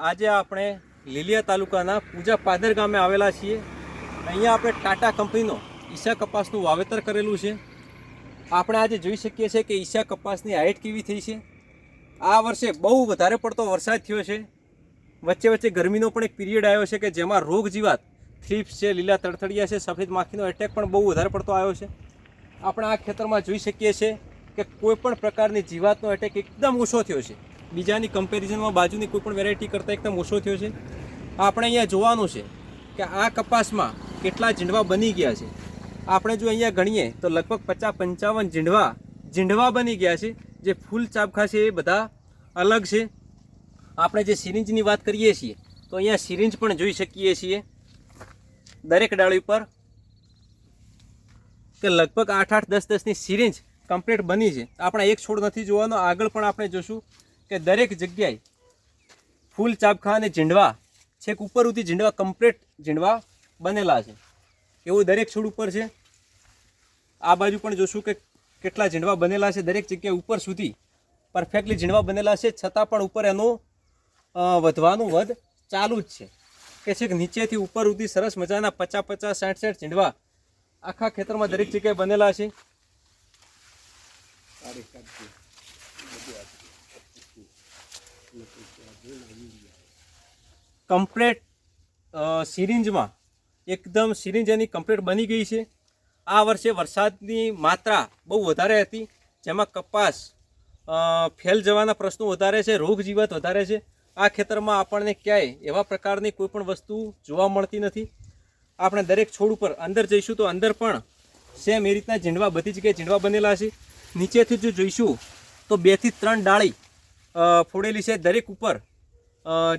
આજે આપણે લીલિયા તાલુકાના પૂજા પાદર ગામે આવેલા છીએ. અહીંયા આપણે ટાટા કંપનીનો ઈશા કપાસનું વાવેતર કરેલું છે. આપણે આજે જોઈ શકીએ છીએ કે ઈશા કપાસની હાઇટ કેવી થઈ છે. આ વર્ષે બહુ વધારે પડતો વરસાદ થયો છે. વચ્ચે વચ્ચે ગરમીનો પણ એક પીરિયડ આવ્યો છે કે જેમાં રોગ જીવાત થ્રીપ્સ છે, લીલા તડતડિયા છે, સફેદ માખીનો એટેક પણ બહુ વધારે પડતો આવ્યો છે. આપણે આ ખેતરમાં જોઈ શકીએ છીએ કે કોઈ પણ પ્રકારની જીવાતનો એટેક એકદમ ઓછો થયો છે. બીજાની કમ્પેરિઝનમાં બાજુની કોઈ પણ વેરાયટી કરતાં એકદમ ઓછો થયો છે. આપણે અહીંયા જોવાનું છે કે આ કપાસમાં કેટલા જીંડવા બની ગયા છે. આપણે જો અહીંયા ગણીએ તો લગભગ પચાસ પંચાવન જીંડવા જીંડવા બની ગયા છે. જે ફૂલ ચાબખા છે એ બધા અલગ છે. આપણે જે સિરિંજની વાત કરીએ છીએ તો અહીંયા સિરિંજ પણ જોઈ શકીએ છીએ. દરેક ડાળી પર કે લગભગ આઠ આઠ દસ દસની સિરિંજ કમ્પ્લીટ બની છે. આપણે એક છોડ નથી જોવાનો, આગળ પણ આપણે જોશું. કે દરેક જગ્યાએ ફૂલ ચાબખા અને ઝીંડવા, છેક ઉપર સુધી ઝીંડવા કમ્પ્લીટ ઝીંડવા બનેલા છે. એવું દરેક છોડ ઉપર છે. આ બાજુ પણ જોશું કે કેટલા ઝીંડવા બનેલા છે. દરેક જગ્યાએ ઉપર સુધી પરફેક્ટલી ઝીંડવા બનેલા છે. છતાં પણ ઉપર એનું વધવાનું વધ ચાલુ જ છે. કે છેક નીચેથી ઉપર સુધી સરસ મજાના પચાસ પચાસ સાઠ સાઠ ઝીંડવા આખા ખેતરમાં દરેક જગ્યાએ બનેલા છે. કમ્પ્લેટ સિરિંજમાં. એકદમ સિરિંજ એની કમ્પ્લેટ બની ગઈ છે. આ વર્ષે વરસાદની માત્રા બહુ વધારે હતી, જેમાં કપાસ ફેલ જવાના પ્રશ્નો વધારે છે રોગ જીવાત વધારે છે. આ ખેતરમાં આપણને ક્યાંય એવા પ્રકારની કોઈ પણ વસ્તુ જોવા મળતી નથી. આપણે દરેક છોડ ઉપર અંદર જઈશું તો અંદર પણ સેમ એ રીતના ઝીંડવા બધી જગ્યાએ ઝીંડવા બનેલા છે. નીચેથી જો જોઈશું તો બેથી ત્રણ ડાળી ફોડેલી છે દરેક ઉપર.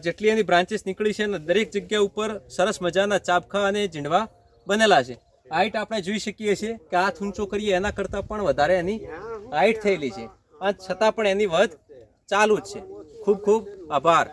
જેટલી એની બ્રાન્ચીસ નીકળી છે અને દરેક જગ્યા ઉપર સરસ મજાના ચાબખા અને ઝીંડવા બનેલા છે. હાઈટ આપણે જોઈ શકીએ છીએ કે હાથ ઊંચો કરીએ એના કરતાં પણ વધારે એની હાઈટ થયેલી છે. અને છતાં પણ એની વધ ચાલુ જ છે. ખૂબ ખૂબ આભાર.